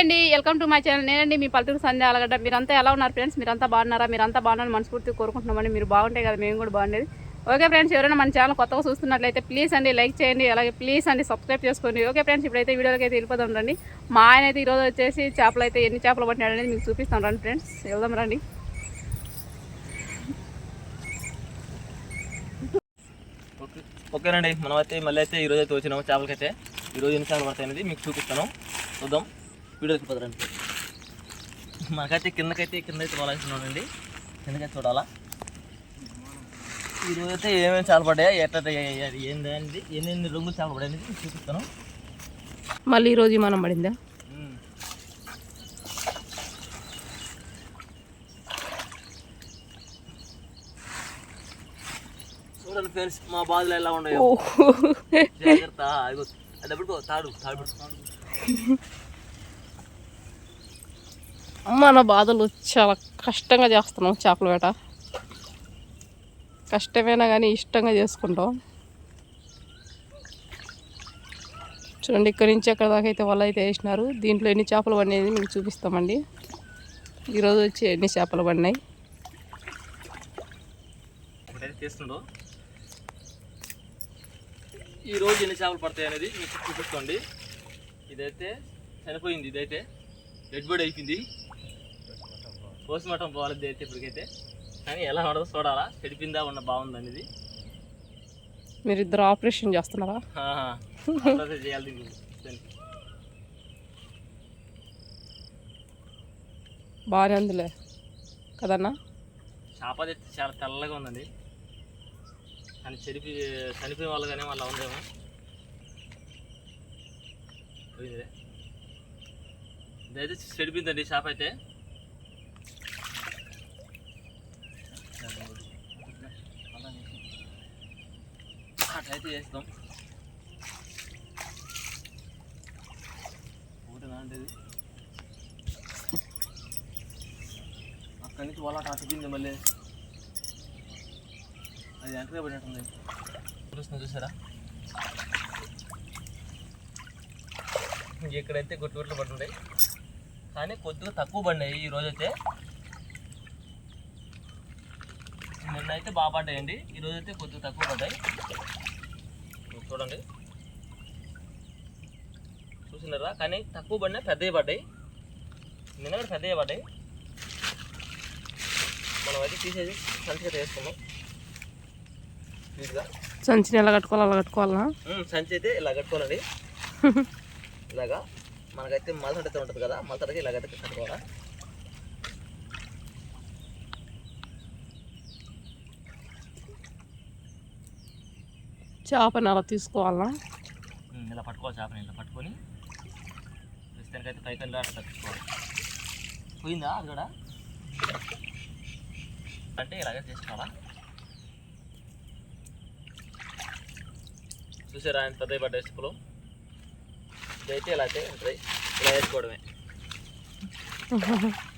అండి welcome to my channel. నేనండి మీ పల్లెటూరు సంధ్య అలగడ్డ మీరంతా ఎలా ఉన్నారు ఫ్రెండ్స్? మీరంతా బాగున్నారా? మీరంతా బాగున్నారని మనస్ఫూర్తిగా కోరుకుంటున్నామండి. మీరు బాగుంటే కదా మేము కూడా బాగుండేది. ఓకే ఫ్రెండ్స్ ఎవరైనా మన ఛానల్ కొత్తగా చూస్తున్నట్లయితే ప్లీజ్ అండి లైక్ చేయండి అలాగే ప్లీజ్ అండి సబ్స్క్రైబ్ చేసుకోండి. ఓకే ఫ్రెండ్స్ ఇప్పుడైతే వీడియోకి అయితే వెళ్ళిపోదాం రండి. మా ఆయన అయితే ఈరోజు వచ్చేసి చేపలు అయితే ఎన్ని చేపలు పట్టినాడు అనేది మీకు చూపిస్తాం రండి ఫ్రెండ్స్. వెళ్దాం రండి. ఓకే ఓకేనండి. మనమైతే మళ్ళీ అయితే ఈరోజు అయితే వచ్చినాము చేపలకైతే. ఈరోజు ఎన్ని చేపలు పడతాయి అనేది మీకు చూపిస్తాను. చూద్దాం. వీడియోకి పదరండి మనకైతే కిందకైతే కింద అయితే పోలాల్సినానండి కిందకైతే చూడాలా? ఈరోజు అయితే ఏమేమి చేపలు పడ్డాయా ఎట్లా ఏంది అనేది ఎన్ని రంగులు చేపలు అనేది మీకు చూపిస్తాను. మళ్ళీ ఈరోజు మనం పడిందా. చూడండి ఫ్రెండ్స్ మా బాధలు ఎలా ఉన్నాయో. జాగ్రత్త అది ఎప్పుడు తాడు తాడు తాడు మన బాధలు చాలా కష్టంగా చేస్తున్నాం చేపల వేట కష్టమైనా కానీ ఇష్టంగా చేసుకుంటాం. చూడండి ఇక్కడి నుంచి ఎక్కడ దాకా అయితే వల్ల అయితే వేసినారు. దీంట్లో ఎన్ని చేపలు పడినాయి మీకు చూపిస్తామండి. ఈరోజు వచ్చి ఎన్ని చేపలు పడినాయి. ఈరోజు ఎన్ని చేపలు పడతాయి అనేది మీకు చూపిస్తుంది ఇదైతే చనిపోయింది ఇదైతే డెడ్ బాడీ అయిపోయింది. పోస్ట్ మార్టం పోవాలి అయితే ఇప్పటికైతే. కానీ ఎలా ఉండదో చూడాలా. చెడిపిందా ఉన్న బాగుంది అనేది. మీరు ఇద్దరు ఆపరేషన్ చేస్తున్నారా చేయాలి. బాగానే ఉందిలే కదన్నా? చేప చాలా తెల్లగా ఉందండి. కానీ చెడిపి చనిపోయిన వాళ్ళు కానీ వాళ్ళ ఉందేమో. ఇదైతే చెడిపోయిందండి చేప అయితే. అయితే చేస్తాం. ఒకటి లాంటిది అక్కడి నుంచి వాళ్ళ అటుకుంది మళ్ళీ అది వెంటనే పడినట్టుంది. చూస్తున్నా చూసారా? ఇక్కడైతే గుట్టు గుట్లు పడుతున్నాయి. కానీ కొద్దిగా తక్కువ పడినాయి ఈ రోజైతే. నిన్న అయితే బాగా పడ్డాయండి ఈ కొద్దిగా తక్కువ పడ్డాయి. చూడండి. చూసినారా? కానీ తక్కువ పడినాయి పెద్దవి పడ్డాయి. నిన్న కూడా పెద్దవి పడ్డాయి. మనం అయితే తీసేసి సంచిగా వేసుకున్నాం నీట్గా సంచిని ఎలా కట్టుకోవాలి అలా కట్టుకోవాలా? సంచి అయితే ఇలా కట్టుకోవాలండి. ఇలాగా. మనకైతే మలసట అయితే ఉంటుంది కదా మలసటకి ఇలాగైతే కట్టుకోవాలా. చేపని అలా తీసుకోవాలా? ఇలా పట్టుకోవాలి చేపని ఇలా పట్టుకొని. ప్రస్తుతానికైతే పైకి అట్లా తప్పించుకోవాలి. పోయిందా అది కూడా? అంటే ఇలాగే చేసుకోవాలా? చూసారా ఆయన పెద్ద పడ్డ ఇసుకలు ఇదైతే ఇలా అయితే ఇలా వేసుకోవడమే.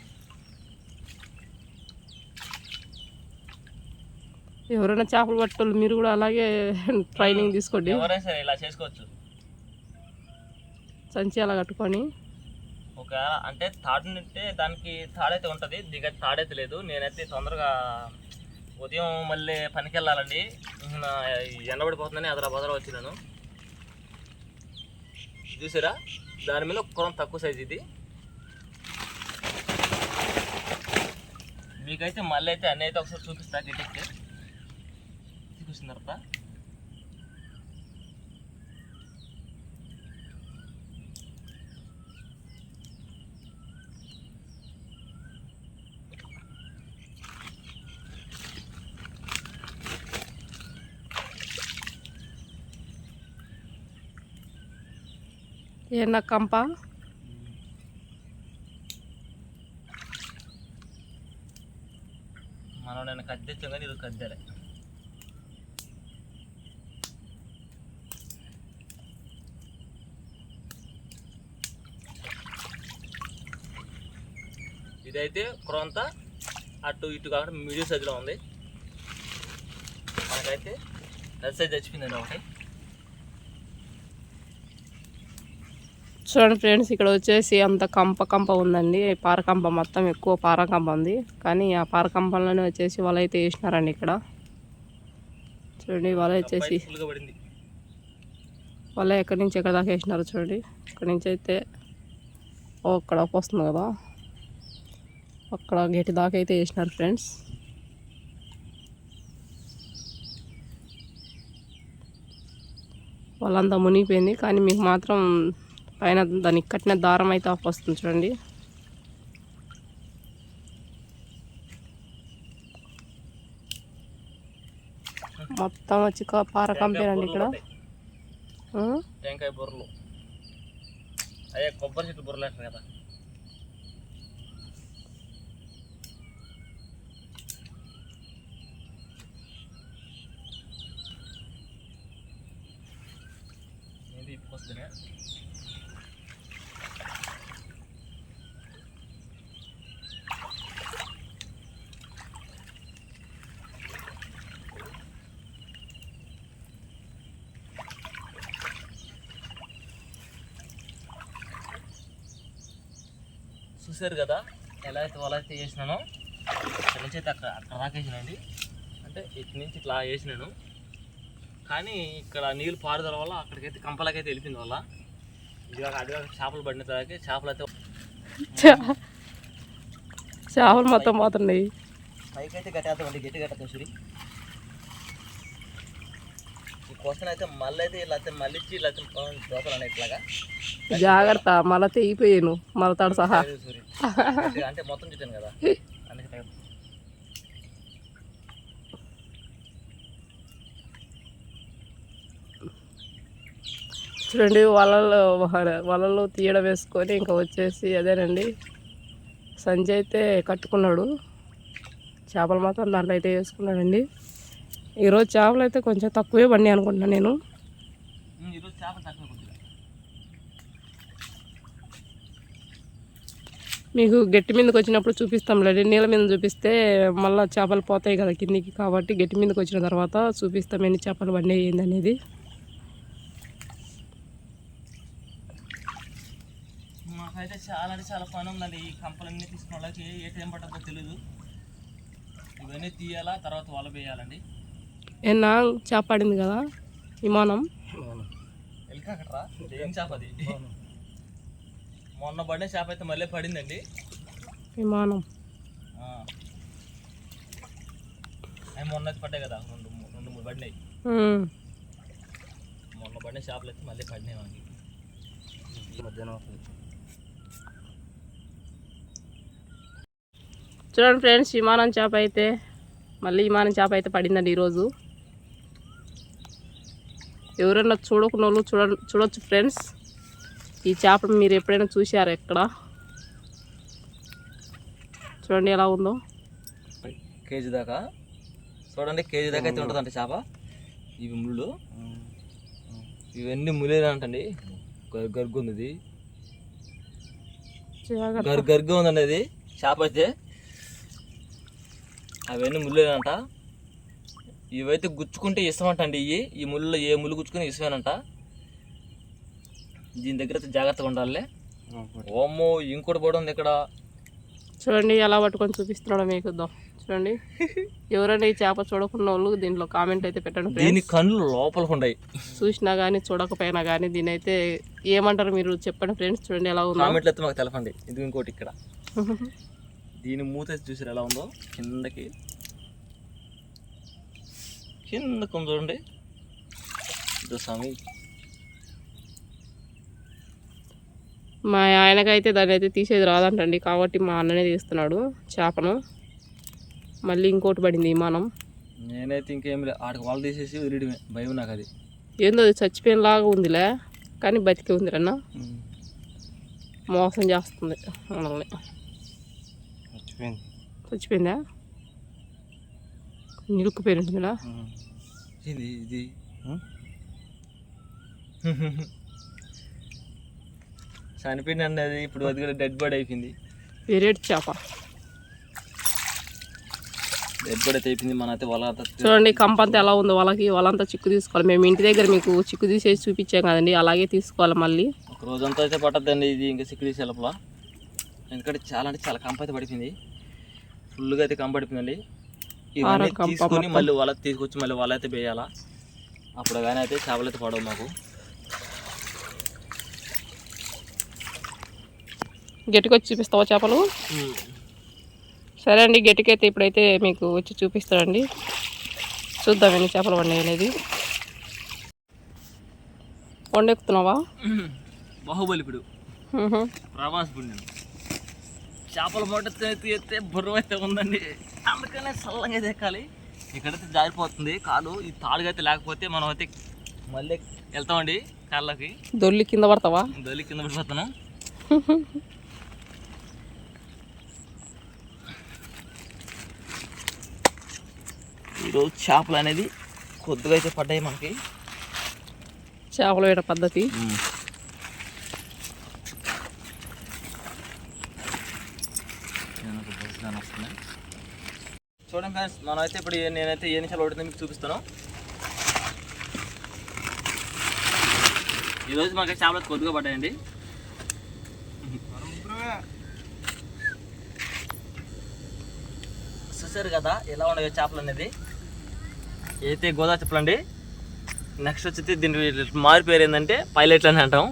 ఎవరైనా చేపలు పట్టేవాళ్ళు మీరు కూడా అలాగే ట్రైనింగ్ తీసుకోండి. ఎవరైనా సరే ఇలా చేసుకోవచ్చు. సంచి అలా కట్టుకొని. ఒక అంటే తాడు అంటే దానికి తాడైతే ఉంటుంది దిగ తాడైతే లేదు. నేనైతే తొందరగా ఉదయం మళ్ళీ పనికి వెళ్ళాలండి. ఎండబడిపోతుందని అదరా బదరా వచ్చినాను. చూసారా? దాని మీద కొరం తక్కువ సైజ్ ఇది. మీకైతే మళ్ళీ అయితే అన్నీ అయితే ఒకసారి చూపిస్తా గిట్టెక్కి చూసిన తర్వాత ఏమన్నా కంప మనం నేను కద్దెచ్చాం కానీ ఈరోజు కద్దాలే ఇదైతే క్రొంత అటు ఇటు కాకుండా మీడియం సైజులో ఉంది. మనకైతే పెద్ద సైజ్ చచ్చిపోయిందండి ఒకటి. చూడండి ఫ్రెండ్స్ ఇక్కడ వచ్చేసి అంత కంప కంప ఉందండి. పారకంప మొత్తం ఎక్కువ పారకంప ఉంది. కానీ ఆ పారకంపంలోనే వచ్చేసి వల అయితే వేసినారండి ఇక్కడ. చూడండి వల వచ్చేసి వల ఎక్కడి నుంచి ఎక్కడ దాకా వేసినారు చూడండి. ఇక్కడ నుంచి అయితే ఓ అక్కడ వస్తుంది కదా. అక్కడ గేట్ దాకా అయితే వేసినారు ఫ్రెండ్స్. వాళ్ళంతా మునిగిపోయింది. కానీ మీకు మాత్రం పైన దానికి కట్టిన దారం అయితే ఆఫ్ వస్తుంది చూడండి. మొత్తం వచ్చి పార కంపేరండి ఇక్కడ? టెంకాయ బుర్రలు. అయ్యా కొబ్బరి చెట్టు బుర్రలు కదా. ఏంటి చూసారు చూశారు కదా ఎలా అయితే వల అయితే వేసినానో ఇక్కడ నుంచి అయితే అక్కడ అక్కడ రాకేసినండి అంటే ఇటు నుంచి ఇట్లా వేసినాను. కానీ ఇక్కడ నీళ్ళు పారుదల వల్ల అక్కడికైతే కంపలకైతే వెళ్ళిపోయింది వల్ల. ఇది కాక అది కాక చేపలు పడిన తర్వాత చేపలు అయితే చేపలు మొత్తం పోతున్నాయి. పైకి అయితే కట్టేద్దామండి గట్టి కట్టేద్దాం సూరి ఈ క్వశ్చన్ అయితే మళ్ళీ అయితే ఇలా అయితే మళ్ళీ ఇచ్చి ఇలా అయితే దోశలు అనే ఇట్లాగా. జాగ్రత్త మళ్ళీ తెగిపోయాను మలతాడు సహా అంటే మొత్తం చుట్టాను కదా. చూడండి వలలు వలలు తీయడం వేసుకొని ఇంకా వచ్చేసి అదేనండి. సంజయ్ అయితే కట్టుకున్నాడు. చేపలు మాత్రం దాంట్లో అయితే వేసుకున్నాడండి. ఈరోజు చేపలు అయితే కొంచెం తక్కువే బండి అనుకుంటున్నాను నేను. మీకు గట్టి మీదకి వచ్చినప్పుడు చూపిస్తాంలేండి. నీళ్ళ మీద చూపిస్తే మళ్ళీ చేపలు పోతాయి కదా కిందికి కాబట్టి గట్టి మీదకి వచ్చిన తర్వాత చూపిస్తాం ఎన్ని చేపలు అయ్యింది అనేది మాకైతే చాలా అంటే చాలా పని ఉందండి ఈ కంపలన్నీ తీసుకున్న వాళ్ళకి ఏ టైం పట్టదో తెలియదు ఇవన్నీ తీయాలా తర్వాత వల వేయాలండి. ఏనా చేప పడింది కదా విమానం. ఎలికాకట్రా ఏం చేప అది? మొన్న పడిన చేప అయితే మళ్ళీ పడిందండి. విమానం. ఆ. అవి మొన్న అయితే పడ్డాయి కదా రెండు రెండు మూడు పడినాయి. మొన్న పడిన చేపలు అయితే మళ్ళీ పడినాయి మనకి. మధ్యాహ్నం చూడండి ఫ్రెండ్స్ విమానం చేప అయితే మళ్ళీ విమానం చేప అయితే పడిందండి ఈరోజు. ఎవరైనా చూడకున్న వాళ్ళు చూడ చూడొచ్చు ఫ్రెండ్స్. ఈ చేపను మీరు ఎప్పుడైనా చూశారు ఎక్కడ? చూడండి ఎలా ఉందో. కేజీ దాకా. చూడండి కేజీ దాకా అయితే ఉంటుందంట చేప. ఇవి ముళ్ళు. ఇవన్నీ ములేనంటండి గర్గు ఉంది గర్గు ఉందండి అది. చేప అయితే అవన్నీ ముళ్ళేనంట ఇవైతే గుచ్చుకుంటే ఇష్టమంట అండి ఇవి ఈ ముళ్ళు ఏ ముళ్ళు గుచ్చుకుని ఇష్టమేనంట దీని దగ్గర అయితే జాగ్రత్తగా ఉండాలి ఓమ్మో ఇంకోటి కూడా ఉంది ఇక్కడ. చూడండి ఎలా పట్టుకొని చూపిస్తున్నాడో మీకు చూడండి. ఎవరైనా ఈ చేప చూడకున్న వాళ్ళు దీంట్లో కామెంట్ అయితే పెట్టండి దీని కళ్ళు లోపలికి ఉన్నాయి చూసినా కానీ చూడకపోయినా కానీ దీని అయితే ఏమంటారు మీరు చెప్పండి ఫ్రెండ్స్ చూడండి ఎలా ఉందో. కామెంట్లు అయితే మాకు తెలపండి. ఇది ఇంకోటి ఇక్కడ. దీని మూత చూసారు ఎలా ఉందో? కిందకి. కిందకు ఉంది చూడండి. ఇదో స్వామి. మా ఆయనకైతే దాన్ని అయితే తీసేది రాదంటండి. కాబట్టి మా అన్ననే తీస్తున్నాడు చేపను. మళ్ళీ ఇంకోటి పడింది విమానం నేనైతే ఇంకేం లేదు ఆడికి వాళ్ళు తీసేసి వదిలేయడమే. భయం నాకు అది ఏందో అది చచ్చిపోయిన లాగా ఉందిలే కానీ బతికి ఉంది రన్న మోసం చేస్తుంది మనల్ని. మర్చిపోయింది చచ్చిపోయిందా? నిలుక్కుపోయినట్టుందిలా ఇది? ఇది చనిపోయింది అది ఇప్పుడు అది కూడా డెడ్ బాడీ అయిపోయింది. వేరేటి చేప. ఎప్పుడైతే అయిపోయింది మన అయితే వల అంతా చూడండి కంప అంతా ఎలా ఉందో వాళ్ళకి వాళ్ళంతా చిక్కు తీసుకోవాలి. మేము ఇంటి దగ్గర మీకు చిక్కు తీసేసి చూపించాం కదండి అలాగే తీసుకోవాలి మళ్ళీ. ఒక రోజంతా అయితే పట్టద్దండి ఇది ఇంకా సిక్కిడి సెలపుల ఎందుకంటే చాలా అంటే చాలా కంప అయితే పడిపోయింది. ఫుల్గా అయితే కంప పడిపోయిందండి. ఇవన్నీ తీసుకొని. మళ్ళీ వల తీసుకొచ్చి మళ్ళీ వల అయితే వేయాలా? అప్పుడు కానీ అయితే చేపలు అయితే పడవు మాకు. గట్టికొచ్చి చూపిస్తావా చేపలు? సరే అండి గట్టికైతే ఇప్పుడైతే మీకు వచ్చి చూపిస్తాడండి చూద్దాం ఎన్ని చేపలు పడినాయి అనేది. వండెక్కుతున్నావా? బాహుబలి ఇప్పుడు. ప్రభాస్ పుణ్యం చేపల మూట ఎత్తే బరువు అయితే ఉందండి. అందుకనే చల్లంగా ఎక్కాలి ఇక్కడైతే జారిపోతుంది కాలు. ఈ తాడుగా అయితే లేకపోతే మనం అయితే మళ్ళీ వెళ్తామండి కాళ్ళకి. దొల్లి కింద పడతావా? దొలి కింద పడిపోతాను ఈరోజు చేపలు అనేది కొద్దిగా అయితే పడ్డాయి మనకి. చేపలు వేట పద్ధతి. చూడండి ఫ్రెండ్స్ మనమైతే అయితే ఇప్పుడు నేనైతే ఏ నిమిషాలు పడుతుందో మీకు చూపిస్తాను. ఈరోజు మనకి చేపలు కొద్దిగా పడ్డాయండి. చూసారు కదా ఎలా ఉన్నాయో చేపలు అనేది. అయితే గోదా చేపలు అండి. నెక్స్ట్ వచ్చి దీనికి మారి పేరు ఏంటంటే పైలెట్లు అని అంటాం.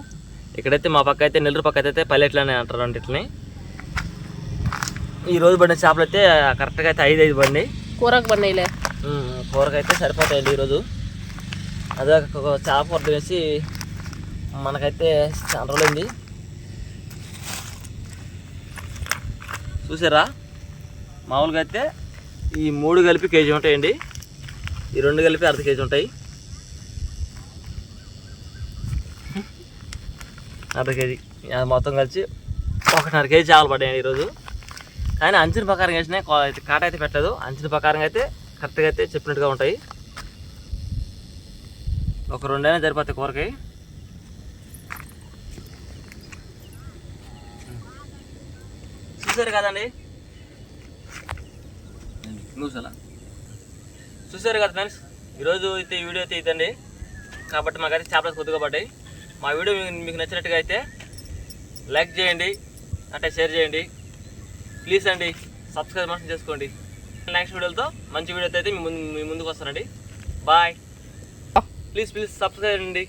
ఇక్కడైతే మా పక్క అయితే నెల్లూరు పక్క అయితే పైలెట్లు అని అంటారు అండి ఇట్లని ఈ రోజు పడిన చేపలు అయితే కరెక్ట్గా అయితే ఐదు ఐదు పడినాయి. కూరకు పడినాయిలే. ఉమ్, కూరకైతే సరిపోతాయండి ఈరోజు. అదే ఒక చేప పొట్టు వేసి మనకైతే చాలా రోజులైంది. చూసారా? మామూలుగా అయితే ఈ మూడు కలిపి కేజీ ఉంటాయండి. ఈ రెండు కలిపి అర్ధ కేజీ ఉంటాయి. అర్ధ కేజీ. మొత్తం కలిసి ఒకటిన్నర కేజీ చేపలు పడ్డాయండి ఈరోజు. కానీ అంచిన ప్రకారం వేసినా కాట అయితే పెట్టదు అంచిన ప్రకారం అయితే కరెక్ట్గా అయితే చెప్పినట్టుగా ఉంటాయి. ఒక రెండైనా సరిపోతాయి కూరకి. చూసారు కదండి? చూసాలా చూసారు కదా ఫ్రెండ్స్? ఈరోజు అయితే ఈ వీడియో అయితే ఇదండి. కాబట్టి మాకైతే చేపలు కొద్దిగా పడ్డాయి. మా వీడియో మీకు- మీకు నచ్చినట్టుగా అయితే లైక్ చేయండి అంటే షేర్ చేయండి. ప్లీజ్ అండి సబ్స్క్రైబ్ మాత్రం చేసుకోండి. నెక్స్ట్ వీడియోతో మంచి వీడియోతో అయితే మీ ముందు మీ ముందుకు వస్తానండి. బాయ్ ప్లీజ్ ప్లీజ్ సబ్స్క్రైబ్ అండి